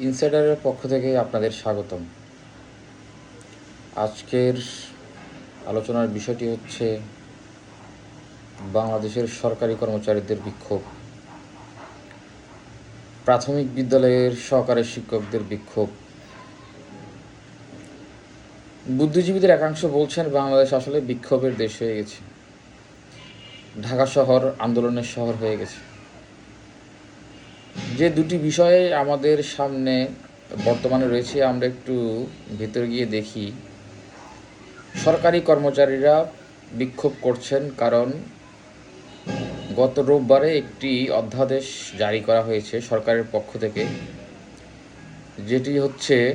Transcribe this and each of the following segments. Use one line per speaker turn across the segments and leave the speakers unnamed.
ইনসাইডারের পক্ষ থেকে আপনাদের স্বাগতম। আজকের আলোচনার বিষয়টি হচ্ছে বাংলাদেশের সরকারি কর্মচারীদের বিক্ষোভ। প্রাথমিক বিদ্যালয়ের সহকারী শিক্ষকদের বিক্ষোভ। বুদ্ধিজীবীদের একাংশ বলছেন, বাংলাদেশ আসলে বিক্ষোভের দেশ হয়ে গেছে। ঢাকা শহর আন্দোলনের শহর হয়ে গেছে। যে দুটি বিষয়ে আমাদের সামনে বর্তমানে রয়েছে, আমরা একটু ভেতরে গিয়ে দেখি। সরকারি কর্মচারীরা বিক্ষোভ করছেন কারণ গত রোববারে একটি অধ্যাদেশ জারি করা হয়েছে সরকারের পক্ষ থেকে, যেটি হচ্ছে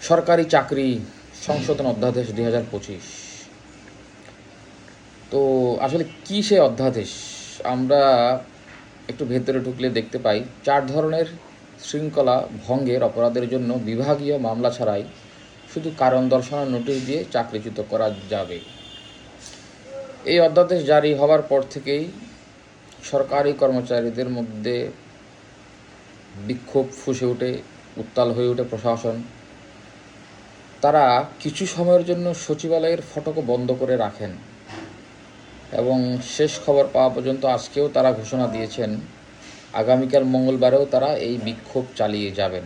সরকারি চাকরি সংশোধন অধ্যাদেশ দুই হাজার পঁচিশ। তো আসলে কী সে অধ্যাদেশ? আমরা একটু ভেতরে ঢুকলে দেখতে পাই, চার ধরনের শৃঙ্খলা ভঙ্গের অপরাধের জন্য বিভাগীয় মামলা ছাড়াই শুধু কারণ দর্শানোর নোটিশ দিয়ে চাকরিচ্যুত করা যাবে। এই অধ্যাদেশ জারি হওয়ার পর থেকেই সরকারি কর্মচারীদের মধ্যে বিক্ষোভ ফুসে ওঠে উত্তাল হয়ে ওঠে প্রশাসন। তারা কিছু সময়ের জন্য সচিবালয়ের ফটকও বন্ধ করে রাখেন। এবং শেষ খবর পাওয়া পর্যন্ত আজকেও তারা ঘোষণা দিয়েছেন, আগামীকাল মঙ্গলবারেও তারা এই বিক্ষোভ চালিয়ে যাবেন।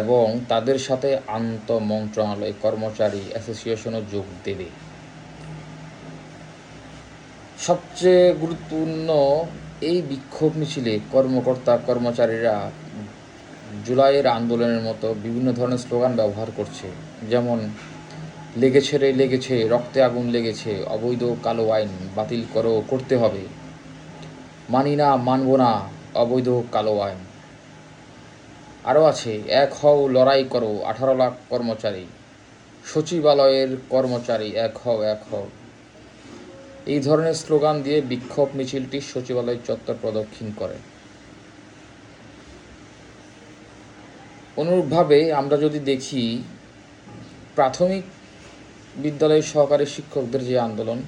এবং তাদের সাথে আন্ত মন্ত্রণালয় কর্মচারী অ্যাসোসিয়েশনও যোগ দেবে। সবচেয়ে গুরুত্বপূর্ণ এই বিক্ষোভ মিছিলে কর্মকর্তা কর্মচারীরা জুলাইয়ের আন্দোলনের মতো বিভিন্ন ধরনের স্লোগান ব্যবহার করছে। যেমন লেগেছে রে, লেগেছে, রক্তে আগুন লেগেছে, অবৈধ কালো আইন বাতিল করো, করতে হবে। মানি না, মানব না, অবৈধ কালো আইন। আরও আছে, এক হও, লড়াই করো, আঠারো লাখ কর্মচারী। সচিবালয়ের কর্মচারী, এক হও এক হও। এই ধরনের স্লোগান দিয়ে বিক্ষোভ মিছিলটি সচিবালয় চত্বর প্রদক্ষিণ করে। অনুরূপভাবে আমরা যদি দেখি, প্রাথমিক বিদ্যালয়ের সহকারী শিক্ষকদের যে আন্দোলন,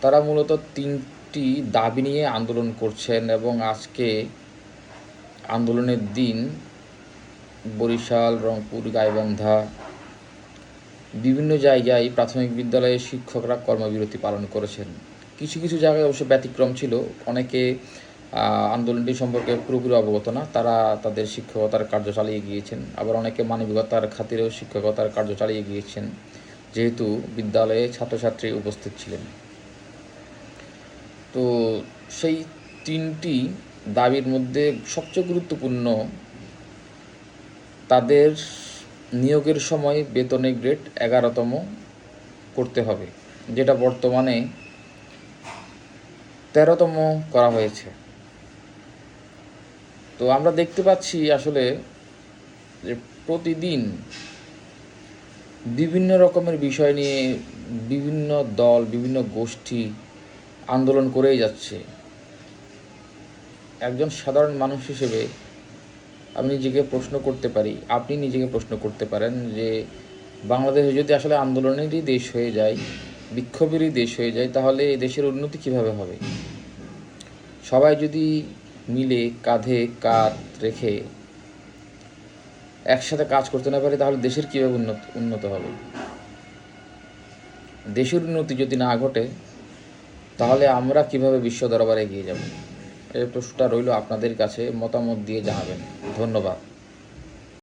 তারা মূলত তিনটি দাবি নিয়ে আন্দোলন করছেন এবং আজকে আন্দোলনের দিন বরিশাল, রংপুর, গাইবান্ধা বিভিন্ন জায়গায় প্রাথমিক বিদ্যালয়ে শিক্ষকরা কর্মবিরতি পালন করেছেন। কিছু কিছু জায়গায় অবশ্য ব্যতিক্রম ছিল। অনেকে আন্দোলনটি সম্পর্কে পুরোপুরি অবগত না। তারা তাদের শিক্ষকতার কার্য চালিয়ে গিয়েছেন। আবার অনেকে মানবিকতার খাতিরেও শিক্ষকতার কার্য চালিয়ে গিয়েছেন। যেহেতু বিদ্যালয়ে ছাত্রছাত্রী উপস্থিত ছিলেন। তো সেই তিনটি দাবির মধ্যে সবচেয়ে গুরুত্বপূর্ণ তাদের নিয়োগের সময় বেতনের গ্রেড এগারোতম করতে হবে, যেটা বর্তমানে তেরোতম করা হয়েছে। তো আমরা দেখতে পাচ্ছি আসলে যে প্রতিদিন বিভিন্ন রকমের বিষয় নিয়ে বিভিন্ন দল, বিভিন্ন গোষ্ঠী আন্দোলন করেই যাচ্ছে। একজন সাধারণ মানুষ হিসেবে আমি নিজেকে প্রশ্ন করতে পারি, আপনি নিজেকে প্রশ্ন করতে পারেন যে বাংলাদেশে যদি আসলে আন্দোলনেরই দেশ হয়ে যায়, বিক্ষোভেরই দেশ হয়ে যায়, তাহলে এই দেশের উন্নতি কীভাবে হবে? সবাই যদি মিলে কাঁধে কাঁধ রেখে একসাথে কাজ করতে না পারি, তাহলে দেশের কীভাবে উন্নত উন্নত হবে? দেশের উন্নতি যদি না ঘটে, তাহলে আমরা কীভাবে বিশ্ব দরবারে এগিয়ে যাব? এই প্রশ্নটা রইল আপনাদের কাছে, মতামত দিয়ে জানাবেন। ধন্যবাদ।